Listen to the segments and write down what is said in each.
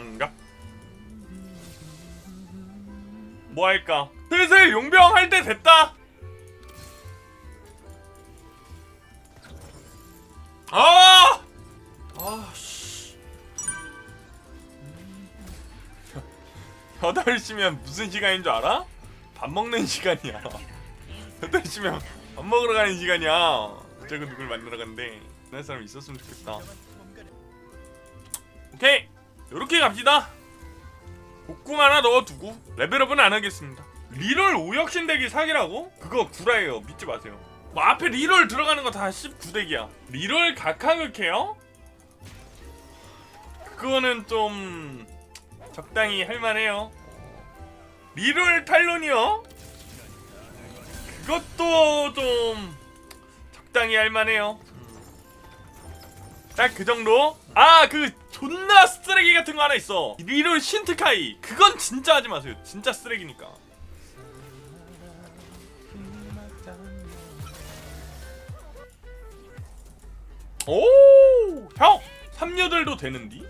장갑 뭐 할까 슬슬 용병 할 때 됐다 아! 아, 씨. 8시면 무슨 시간인 줄 알아? 밥 먹는 시간이야. 8시면 밥 먹으러 가는 시간이야. 어쩌고 누굴 만나러 간대. 그런 사람 있었으면 좋겠다. 오케이! 요렇게 갑시다. 복궁 하나 넣어두고 레벨업은 안 하겠습니다. 리롤 오역신 덱이 사기라고? 그거 구라예요. 믿지 마세요. 뭐 앞에 리롤 들어가는 거 다 19덱이야. 리롤 각하극해요? 그거는 좀 적당히 할만해요. 리롤 탈론이요? 그것도 좀 적당히 할만해요. 딱 그 정도? 아 그 존나 쓰레기 같은 거 하나 있어. 리롤 신트카이. 그건 진짜 하지 마세요. 진짜 쓰레기니까. 오, 형, 삼녀들도 되는디?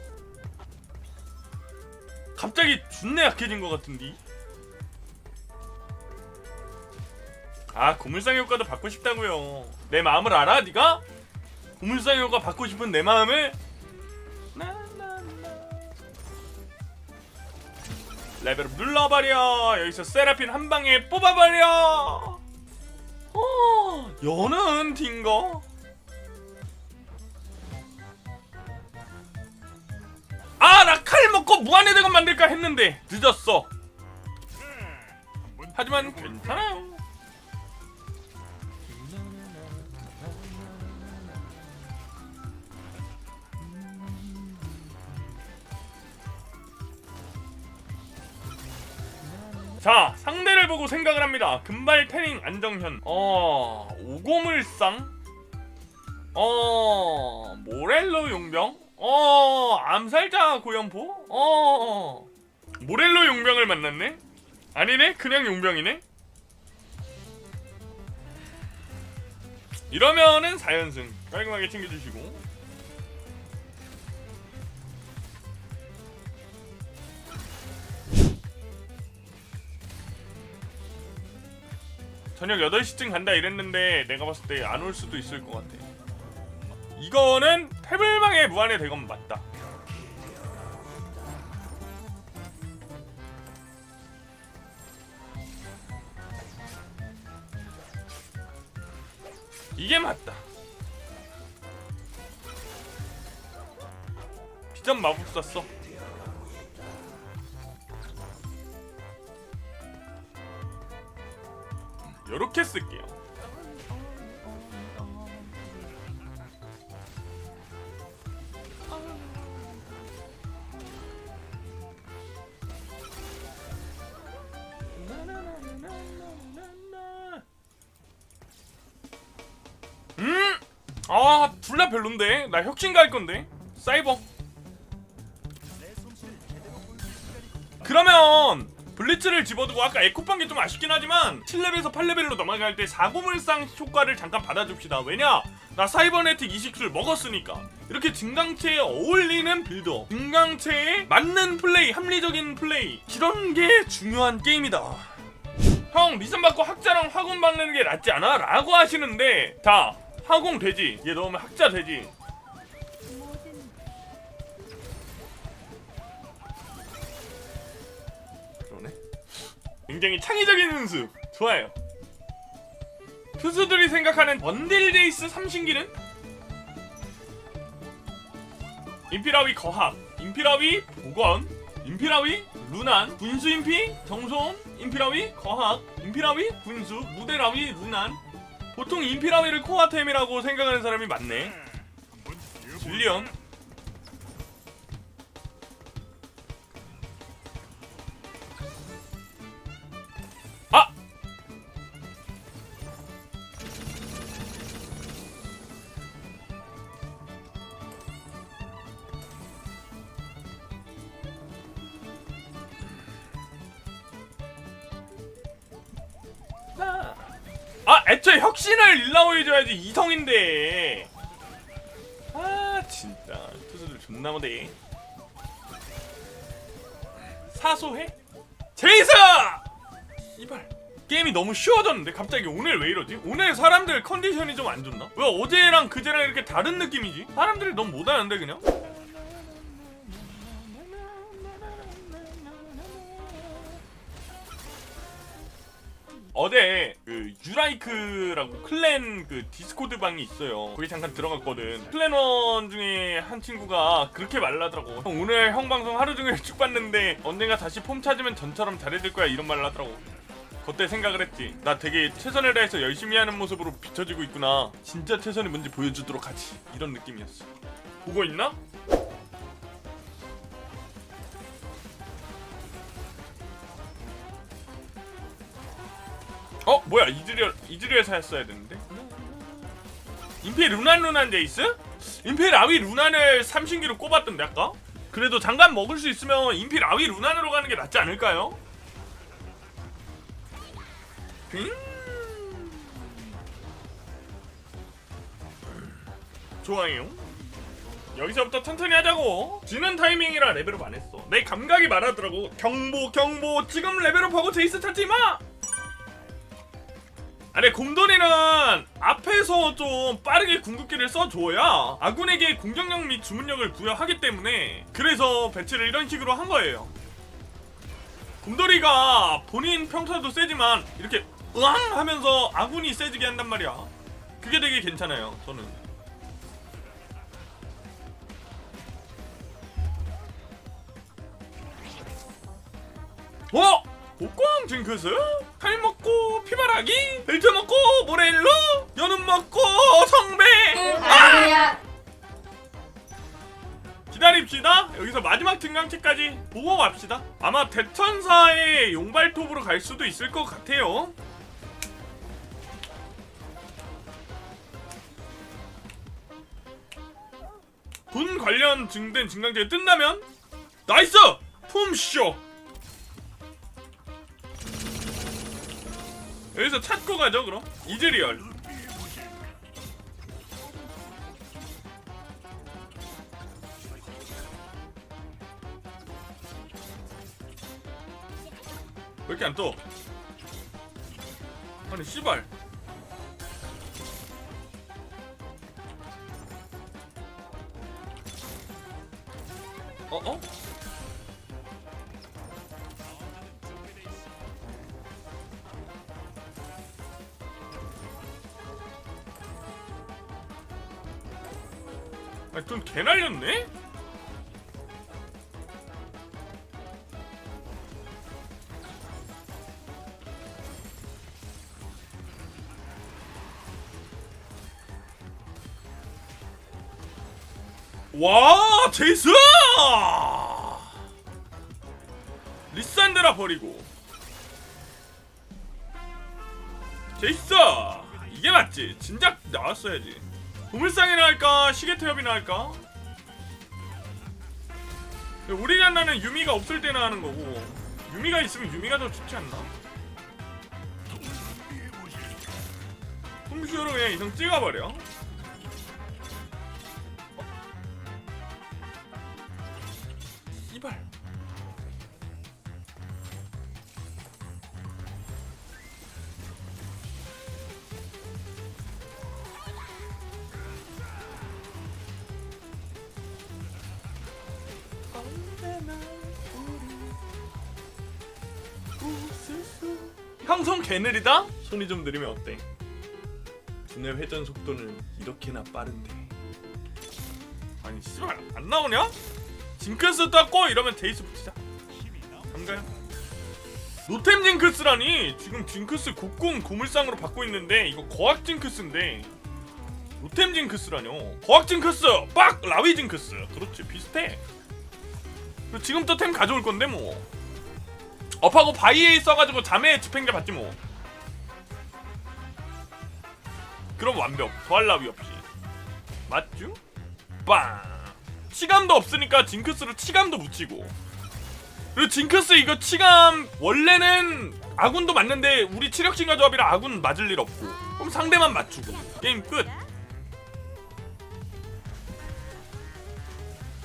갑자기 존나 약해진 것 같은디? 아, 고물상 효과도 받고 싶다고요. 내 마음을 알아, 네가? 고물상 효과 받고 싶은 내 마음을? 레벨업 눌러버려. 여기서 세라핀 한 방에 뽑아버려. 어, 여는 딩거. 아, 나 칼 먹고 무한의 대검 만들까 했는데 늦었어. 하지만 괜찮아요. 자, 상대를 보고 생각을 합니다. 금발 태닝 안정현. 어, 오고물상. 어, 모렐로 용병. 어, 암살자 고연포. 어, 모렐로 용병을 만났네. 아니네, 그냥 용병이네. 이러면은 4연승 깔끔하게 챙겨주시고 저녁 8시쯤 간다 이랬는데 내가 봤을 때 안 올 수도 있을 것 같아. 이거는 태블망의 무한의 대검 맞다. 이게 맞다. 비전 마법사 써 요렇게 쓸게요 음! 아, 둘 다 별론데. 나 혁신 갈 건데. 사이버. 그러면 블리츠를 집어두고 아까 에코판 게 좀 아쉽긴 하지만 7레벨에서 8레벨로 넘어갈 때 사고물상 효과를 잠깐 받아줍시다. 왜냐? 나 사이버네틱 이식술 먹었으니까 이렇게 증강체에 어울리는 빌더 증강체에 맞는 플레이 합리적인 플레이 이런 게 중요한 게임이다 형 미션 받고 학자랑 화공 받는 게 낫지 않아? 라고 하시는데 자 화공 되지 얘 넣으면 학자 되지 굉장히 창의적인 연습 좋아요. 투수들이 생각하는 번딜 레이스 삼신기는? 임피라위 거학 임피라위 보건 임피라위 루난 군수 임피 정소음 임피라위 거학 임피라위 군수 무대라위 루난. 보통 임피라위를 코아템이라고 생각하는 사람이 많네. 줄리언 아 애초에 혁신을 일라오 해줘야지 이성인데 아 진짜 투수들 존나 못해 사소해? 제이스! 이발 게임이 너무 쉬워졌는데 갑자기 오늘 왜 이러지? 오늘 사람들 컨디션이 좀 안 좋나? 왜 어제랑 그제랑 이렇게 다른 느낌이지? 사람들이 너무 못하는데 그냥? 어제 그 유라이크라고 클랜 그 디스코드 방이 있어요. 거기 잠깐 들어갔거든. 클랜원 중에 한 친구가 그렇게 말하더라고. 형, 오늘 형 방송 하루 종일 쭉 봤는데 언젠가 다시 폼 찾으면 전처럼 잘해줄 거야 이런 말을 하더라고. 그때 생각을 했지. 나 되게 최선을 다해서 열심히 하는 모습으로 비춰지고 있구나. 진짜 최선이 뭔지 보여주도록 하지. 이런 느낌이었어. 보고 있나? 어 뭐야 이즈리얼 이즈리얼 사였어야 되는데 임페 루난 루난 제이스? 임페 라위 루난을 삼신기로 꼽았던데 아까? 그래도 장갑 먹을 수 있으면 임페 라위 루난으로 가는 게 낫지 않을까요? 음. 좋아요 여기서부터 천천히 하자고 지는 타이밍이라 레벨업 안 했어 내 감각이 말하더라고 경보 경보 지금 레벨업하고 제이스 찾지 마 아니 곰돌이는 앞에서 좀 빠르게 궁극기를 써줘야 아군에게 공격력 및 주문력을 부여하기 때문에 그래서 배치를 이런 식으로 한 거예요. 곰돌이가 본인 평소에도 세지만 이렇게 으앙 하면서 아군이 세지게 한단 말이야. 그게 되게 괜찮아요. 저는. 어? 복광 징크스? 칼 먹고 피바라기? 벨트 먹고 모렐로? 연음 먹고 성배? 아니야. 기다립시다. 여기서 마지막 등강체까지 보고 갑시다. 아마 대천사의 용발톱으로 갈 수도 있을 것 같아요. 돈 관련 증된 증강체가 뜬다면 나이스! 폼쇼! 여기서 찾고 가죠 그럼 이즈리얼 왜 이렇게 안 떠? 아니 씨발 어? 어? 아니 돈개 날렸네? 와 제이스 리산드라 버리고. 제이스 이게 맞지? 진작 나왔어야지 보물상이나 할까? 시계태엽이나 할까? 우리나라는 유미가 없을 때나 하는 거고 유미가 있으면 유미가 더 좋지 않나? 홈쇼로 그냥 이성 찍어버려 형성 개느리다? 손이 좀 느리면 어때? 두뇌 회전 속도는 이렇게나 빠른데. 아니 씨발 안 나오냐? 징크스 땄고 이러면 데이스 붙이자. 감가요? 노템 징크스라니! 지금 징크스 국궁 고물상으로 받고 있는데 이거 거학 징크스인데. 노템 징크스라뇨. 거학 징크스! 빡! 라위 징크스. 그렇지 비슷해. 지금 또 템 가져올 건데 뭐 업하고 바이에 써가지고 자매 집행자 받지 뭐. 그럼 완벽. 더할 나위 없이 맞죠? 빵. 치감도 없으니까 징크스로 치감도 묻히고. 그리고 징크스 이거 치감 원래는 아군도 맞는데 우리 치력 증가 조합이라 아군 맞을 일 없고. 그럼 상대만 맞추고. 게임 끝.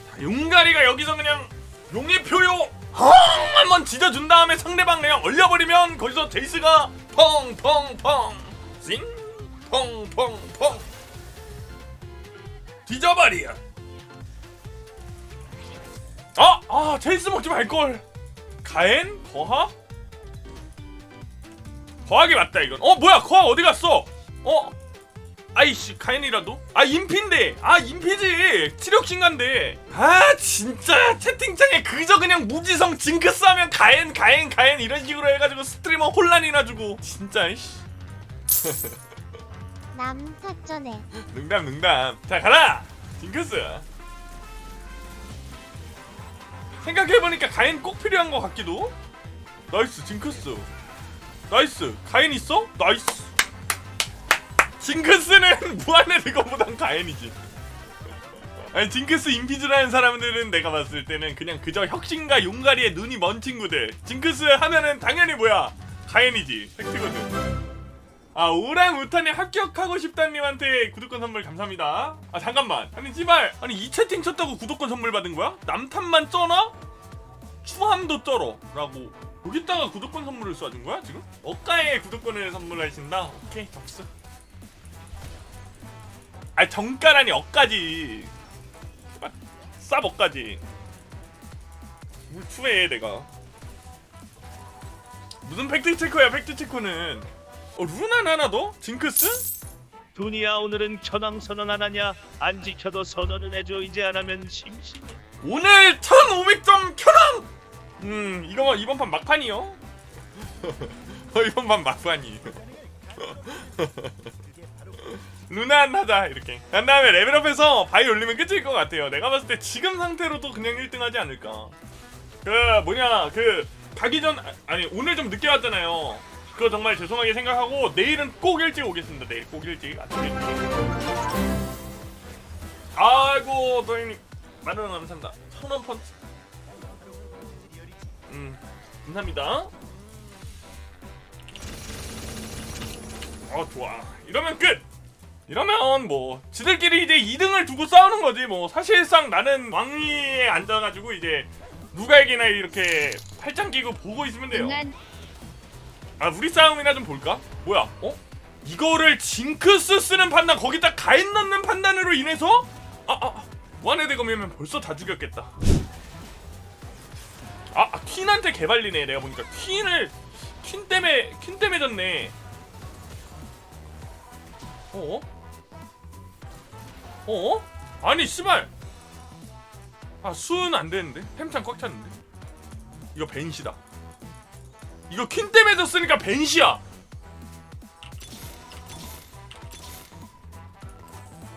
자, 용가리가 여기서 그냥 용의 표요 펑 한번 지져준 다음에 상대방 그냥 얼려버리면 거기서 제이스가 펑펑펑 싱 펑펑펑 뒤져버려 아! 아 제이스 먹지 말걸 가엔? 거하? 거하게 맞다 이건 어 뭐야 거하 어디 갔어 어? 아이씨 가엔이라도? 아 인피인데. 아 인피지. 치력신간데. 아 진짜. 채팅창에 그저 그냥 무지성 징크스 하면 가엔 가엔 가엔 이런 식으로 해가지고 스트리머 혼란이나 주고. 진짜 이씨. 남사전에. 농담 농담. 자 가라! 징크스. 생각해보니까 가엔 꼭 필요한 것 같기도? 나이스 징크스. 나이스. 가엔 있어? 나이스 징크스는 무한의 리거보단 가엔이지. 아니 징크스 인피즈라는 사람들은 내가 봤을 때는 그냥 그저 혁신과 용가리에 눈이 먼 친구들. 징크스 하면은 당연히 뭐야? 가엔이지. 팩트거든. 아 오랑우탄에 합격하고 싶다님한테 구독권 선물 감사합니다. 아 잠깐만. 아니 씨발. 아니 이 채팅 쳤다고 구독권 선물 받은 거야? 남탄만 쩌나? 추함도 쩔어. 라고. 여기다가 구독권 선물을 쏴준 거야 지금? 억가에 구독권을 선물하신다? 오케이 접수 아 정가라니 억까지 쌉 억까지 물 추해 내가 무슨 팩트 체크야 팩트 체크는 어 루난 하나 더? 징크스? 두니야 오늘은 천왕 선언 안 하냐? 안 지켜도 선언을 해줘 이제 안 하면 심심해. 오늘 1500점 켜랑! 음 이거 이번 판 막판이요 어 이번 판 막판이 루난 하자 이렇게. 한 다음에 레벨업해서 바이 올리면 끝일 것 같아요. 내가 봤을 때 지금 상태로도 그냥 1등 하지 않을까. 그 뭐냐 그 가기 전 아, 아니 오늘 좀 늦게 왔잖아요. 그거 정말 죄송하게 생각하고 내일은 꼭 일찍 오겠습니다. 내일 꼭 일찍 아침 일찍 아이고 도현님. 만원 감사합니다. 천원 펀치 음 감사합니다. 어 좋아. 이러면 끝 이러면 뭐 지들끼리 이제 2등을 두고 싸우는 거지 뭐 사실상 나는 왕위에 앉아가지고 이제 누가 이기나 이렇게 팔짱 끼고 보고 있으면 돼요 아 우리 싸움이나 좀 볼까? 뭐야? 어? 이거를 징크스 쓰는 판단 거기다 가인 넣는 판단으로 인해서 아아 아, 무한의 대검이면 벌써 다 죽였겠다. 아, 아 퀸한테 개발리네 내가 보니까 퀸을 퀸 때문에 퀸 때문에 졌네. 어? 어? 아니 씨발. 아 수은 안 되는데 햄창 꽉 찼는데. 이거 벤시다. 이거 퀸 때문에 졌으니까 벤시야.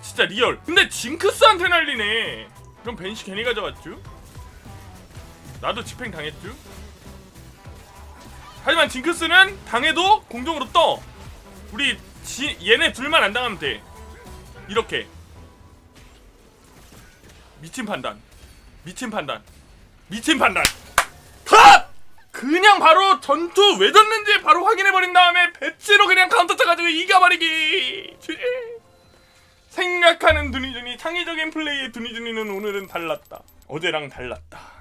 진짜 리얼. 근데 징크스한테 날리네. 그럼 벤시 괜히 가져갔죠? 나도 집행 당했죠? 하지만 징크스는 당해도 공중으로 떠. 우리 지, 얘네 둘만 안 당하면 돼. 이렇게. 미친 판단. 미친 판단. 미친 판단. 컷! 그냥 바로 전투 왜 졌는지 바로 확인해버린 다음에 배치로 그냥 카운터 쳐가지고 이겨버리기! 생각하는 두니준이 창의적인 플레이의 두니준이는 오늘은 달랐다. 어제랑 달랐다.